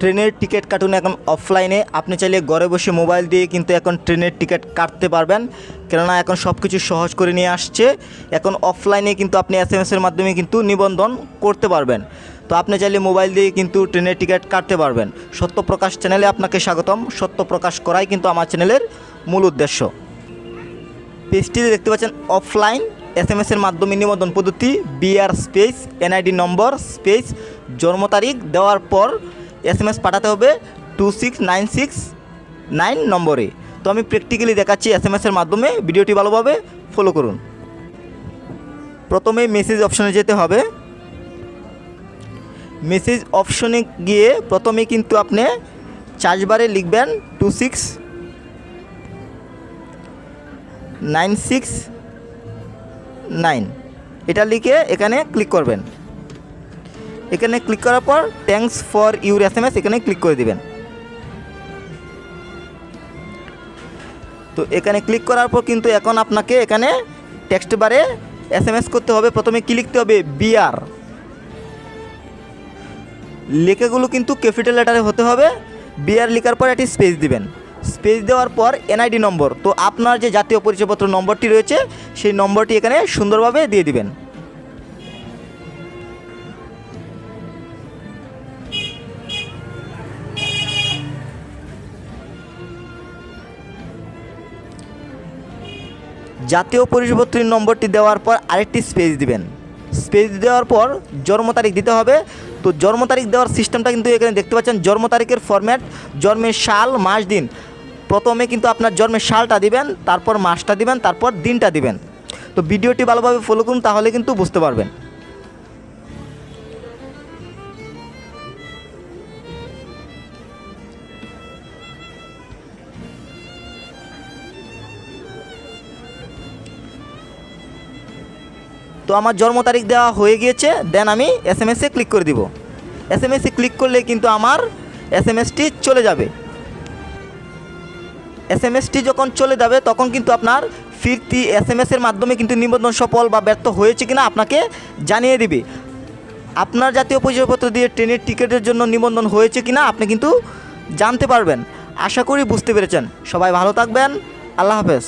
ট্রেনের টিকিট কাটুন এখন অফলাইনে। আপনি চাইলে ঘরে বসে মোবাইল দিয়ে কিন্তু এখন ট্রেনের টিকিট কাটতে পারবেন। কেননা এখন সব কিছু সহজ করে নিয়ে আসছে। এখন অফলাইনে কিন্তু আপনি এস এম এসের মাধ্যমে কিন্তু নিবন্ধন করতে পারবেন। তো আপনি চাইলে মোবাইল দিয়ে কিন্তু ট্রেনের টিকিট কাটতে পারবেন। সত্যপ্রকাশ চ্যানেলে আপনাকে স্বাগতম। সত্যপ্রকাশ করাই কিন্তু আমার চ্যানেলের মূল উদ্দেশ্য। পেজটিতে দেখতে পাচ্ছেন অফলাইন এস এম এসের মাধ্যমে নিবন্ধন পদ্ধতি B R space NID number space জন্ম তারিখ দেওয়ার পর এস এম এস পাঠাতে হবে two six nine six nine নম্বরে। তো আমি প্র্যাকটিক্যালি দেখাচ্ছি এস এম এসের মাধ্যমে, ভিডিওটি ভালোভাবে ফলো করুন। প্রথমে মেসেজ অপশনে যেতে হবে। মেসেজ অপশনে গিয়ে প্রথমে কিন্তু আপনি চার্জবারে লিখবেন two six nine six nine এটা লিখে এখানে ক্লিক করবেন। এখানে ক্লিক করার পর thanks for your S M S এখানে ক্লিক করে দিবেন। তো এখানে ক্লিক করার পর কিন্তু এখন আপনাকে এখানে টেক্সট বারে এস এম এস করতে হবে। প্রথমে কি লিখতে হবে? বিআর লেখাগুলো কিন্তু ক্যাপিটাল লেটারে হতে হবে। বিআর লেখার পর একটি স্পেস দিবেন। স্পেস দেওয়ার পর এনআইডি নম্বর তো আপনার যে জাতীয় পরিচয়পত্র নম্বরটি রয়েছে, সেই নম্বরটি এখানে সুন্দরভাবে দিয়ে দিবেন। জাতীয় পরিচয়পত্রের নম্বরটি দেওয়ার পর আরেকটি স্পেস দিবেন। স্পেস দেওয়ার পর জন্ম তারিখ দিতে হবে। তো জন্ম তারিখ দেওয়ার সিস্টেমটা কিন্তু এখানে দেখতে পাচ্ছেন। জন্ম তারিখের ফরম্যাট জন্মের সাল, মাস, দিন। প্রথমে কিন্তু আপনার জন্মের সালটা দিবেন, তারপর মাসটা দিবেন, তারপর দিনটা দিবেন। তো ভিডিওটি ভালোভাবে ফলো করুন, তাহলে কিন্তু বুঝতে পারবেন। তো আমার জন্ম তারিখ দেওয়া হয়ে গিয়েছে দেন আমি এস এম এসে ক্লিক করে দিব। এস এম এসে ক্লিক করলে কিন্তু আমার এস এম এসটি চলে যাবে। এস এম এসটি যখন চলে যাবে, তখন কিন্তু আপনার ফিরতি এস এম এসের মাধ্যমে কিন্তু নিবন্ধন সফল বা ব্যর্থ হয়েছে কিনা আপনাকে জানিয়ে দিবে। আপনার জাতীয় পরিচয়পত্র দিয়ে ট্রেনের টিকিটের জন্য নিবন্ধন হয়েছে কিনা আপনি কিন্তু জানতে পারবেন। আশা করি বুঝতে পেরেছেন। সবাই ভালো থাকবেন। আল্লাহ হাফেজ।